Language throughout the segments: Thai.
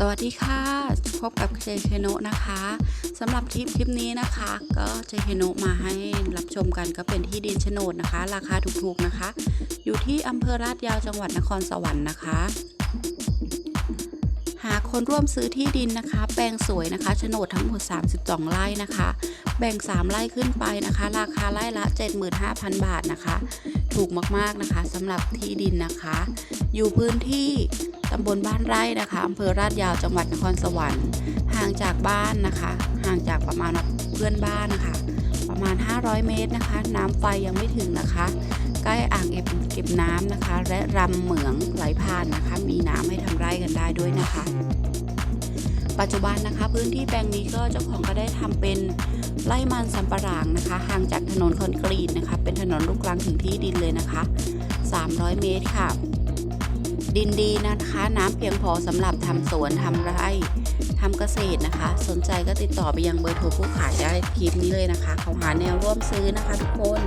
สวัสดีค่ะ พบกับเจเคโนะนะคะสำหรับทริปคลิปนี้นะคะ ก็เจเคโนะมาให้รับชมกันก็เป็นที่ดินโฉนดนะคะ ราคาถูกๆนะคะ อยู่ที่อำเภอลาดยาวจังหวัดนครสวรรค์นะคะาคนร่วมซื้อที่ดินนะคะ แปลงสวยนะคะโฉนดทั้งหมด 32 ไร่นะคะ แบ่ง 3 ไร่ขึ้นไปนะคะ ราคาไร่ละ 75,000 บาทนะคะ ถูกมากๆนะคะสำหรับที่ดินนะคะ อยู่พื้นที่ตำบลบ้านไร่นะคะอำเภอลาดยาวจังหวัดนครสวรรค์ ห่างจากบ้านนะคะ ห่างจากประมาณเพื่อนบ้านนะคะ ประมาณ 500 เมตรนะคะ น้ำไฟยังไม่ถึงนะคะ ใกล้อ่างเก็บเก็บน้ำนะคะ และรำเหมืองไหลผ่านนะคะ มีน้ำให้ทำไร่กันได้ด้วยนะคะ ปัจจุบันนะคะ พื้นที่แปลงนี้ก็เจ้าของก็ได้ทำเป็นไร่มันสำปะหลังนะคะ ห่างจากถนนคอนกรีตนะคะ เป็นถนนลูกรังถึงที่ดินเลยนะคะ 300 เมตรค่ะ ดินดีนะคะ น้ำเพียงพอสำหรับทำสวนทำไร่ทำเกษตรนะคะ สนใจก็ติดต่อไปยังเบอร์โทรผู้ขายได้คลิปนี้เลยนะคะ เขาหาแนวร่วมซื้อนะคะทุกคน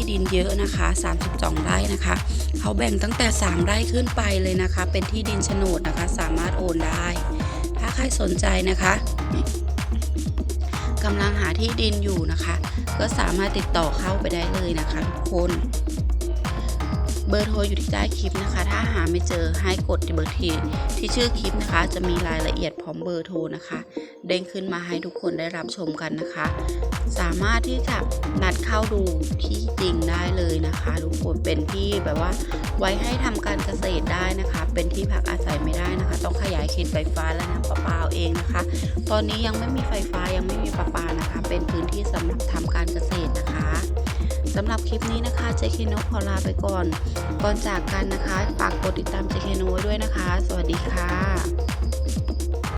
ที่ดินเยอะนะคะ 32 ไร่นะคะ เขาแบ่งตั้งแต่ 3 ไร่ขึ้นไปเลยนะคะ เป็นที่ดินโฉนดนะคะ สามารถโอนได้ ถ้าใครสนใจนะคะกำลังหาที่ดินอยู่นะคะ ก็สามารถติดต่อเข้าไปได้เลยนะคะทุกคน เบอร์โทรอยู่ที่ใต้คลิปนะคะ ถ้าหาไม่เจอให้กดที่เบอร์ที่ที่ชื่อคลิปนะคะ จะมีรายละเอียดพร้อมเบอร์โทรนะคะ เด้งขึ้นมาให้ทุกคนได้รับชมกันนะคะ สามารถที่จะนัดเข้าดูที่จริงได้เลยนะคะทุกคนเป็นที่แบบว่า ไว้ให้ทำการเกษตรได้นะคะ เป็นที่พักอาศัยไม่ได้นะคะ ต้องขยายเขตไฟฟ้าและน้ำประปาเองนะคะ ตอนนี้ยังไม่มีไฟฟ้ายังไม่มีประปานะคะ เป็นพื้นที่สำหรับทำการเกษตร สำหรับคลิปนี้นะคะเจคิโนขอลาไปก่อน ก่อนจากกันนะคะ ฝากกดติดตามเจเคโนไว้ด้วยนะคะ สวัสดีค่ะ